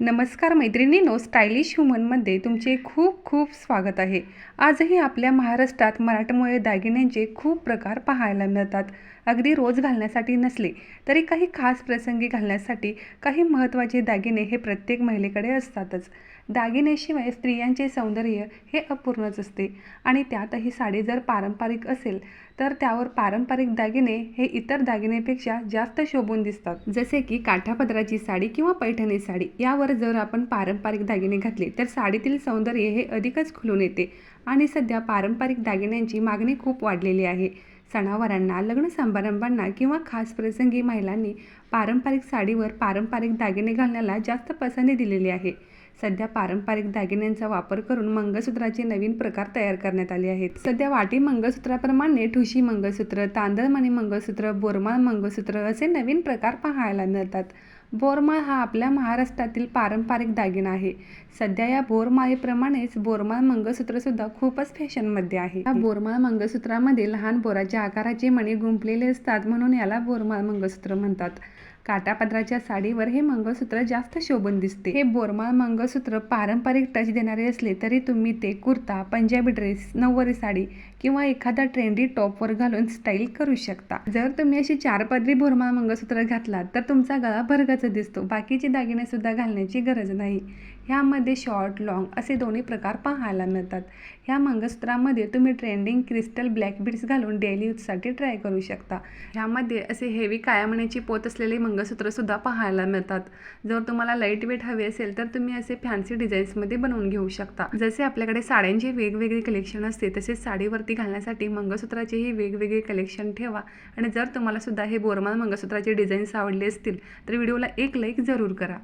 नमस्कार मैत्रिणीनो स्टायलिश ह्युमनमध्ये तुमचे खूप खूप स्वागत आहे. आजही आपल्या महाराष्ट्रात मराठमोळे दागिन्यांचे खूप प्रकार पाहायला मिळतात. अगदी रोज घालण्यासाठी नसले तरी काही खास प्रसंगी घालण्यासाठी काही महत्त्वाचे दागिने हे प्रत्येक महिलेकडे असतातच. दागिन्याशिवाय स्त्रियांचे सौंदर्य हे अपूर्णच असते. आणि त्यातही साडी जर पारंपरिक असेल तर त्यावर पारंपरिक दागिने हे इतर दागिन्यापेक्षा जास्त शोभून दिसतात. जसे की काठापदराची साडी किंवा पैठणी साडी यावर जर आपण पारंपरिक दागिने घातले तर साडीतील सौंदर्य हे अधिकच खुलून येते. आणि सध्या पारंपरिक दागिन्यांची मागणी खूप वाढलेली आहे. सणावारांना लग्न समारंभांना किंवा खास प्रसंगी महिलांनी पारंपरिक साडीवर पारंपरिक दागिने घालण्याला जास्त पसंती दिलेली आहे. सध्या पारंपरिक दागिन्यांचा वापर करून मंगळसूत्राचे नवीन प्रकार तयार करण्यात आले आहेत. सध्या वाटी मंगळसूत्राप्रमाणे ठुशी मंगळसूत्र तांदळमणी मंगळसूत्र बोरमाळ मंगळसूत्र असे नवीन प्रकार पाहायला मिळतात. बोरमाळ हा आपल्या महाराष्ट्रातील पारंपरिक दागिना आहे. सध्या या बोरमाळीप्रमाणेच बोरमाळ मंगळसूत्रसुद्धा खूपच फॅशनमध्ये आहे. या बोरमाळ मंगळसूत्रामध्ये लहान बोराच्या आकाराचे मणी गुंपलेले असतात म्हणून याला बोरमाळ मंगळसूत्र म्हणतात. काटापदराच्या साडीवर हे मंगळसूत्र जास्त शोभून दिसते. हे बोरमाळ मंगळसूत्र पारंपरिक टच देणारे असले तरी तुम्ही ते कुर्ता पंजाबी ड्रेस नऊवारी साडी किंवा एखादा ट्रेंडी टॉपवर घालून स्टाईल करू शकता. जर तुम्ही अशी चार पदरी भोरमाळ मंगळसूत्र घातलात तर तुमचा गळा भरगाचा दिसतो. बाकीचे दागिनेसुद्धा घालण्याची गरज नाही. ह्यामध्ये शॉर्ट लॉंग असे दोन्ही प्रकार पाहायला मिळतात. ह्या मंगळसूत्रामध्ये तुम्ही ट्रेंडिंग क्रिस्टल ब्लॅक बीड्स घालून डेली यूजसाठी ट्राय करू शकता. ह्यामध्ये असे हेवी कायामण्याची पोत असलेले मंगळसूत्रसुद्धा पाहायला मिळतात. जर तुम्हाला लाइट वेट हवे असेल तर तुम्ही असे फॅन्सी डिझाईन्समध्ये बनवून घेऊ शकता. जसे आपल्याकडे साड्यांचे वेगवेगळे कलेक्शन असते तसेच साडीवरती घालण्यासाठी मंगळसूत्राचेही वेगवेगळे कलेक्शन ठेवा. आणि जर तुम्हाला सुद्धा हे बोरमाल मंगळसूत्राचे डिझाईन्स आवडले असतील तर व्हिडिओला एक लाईक जरूर करा.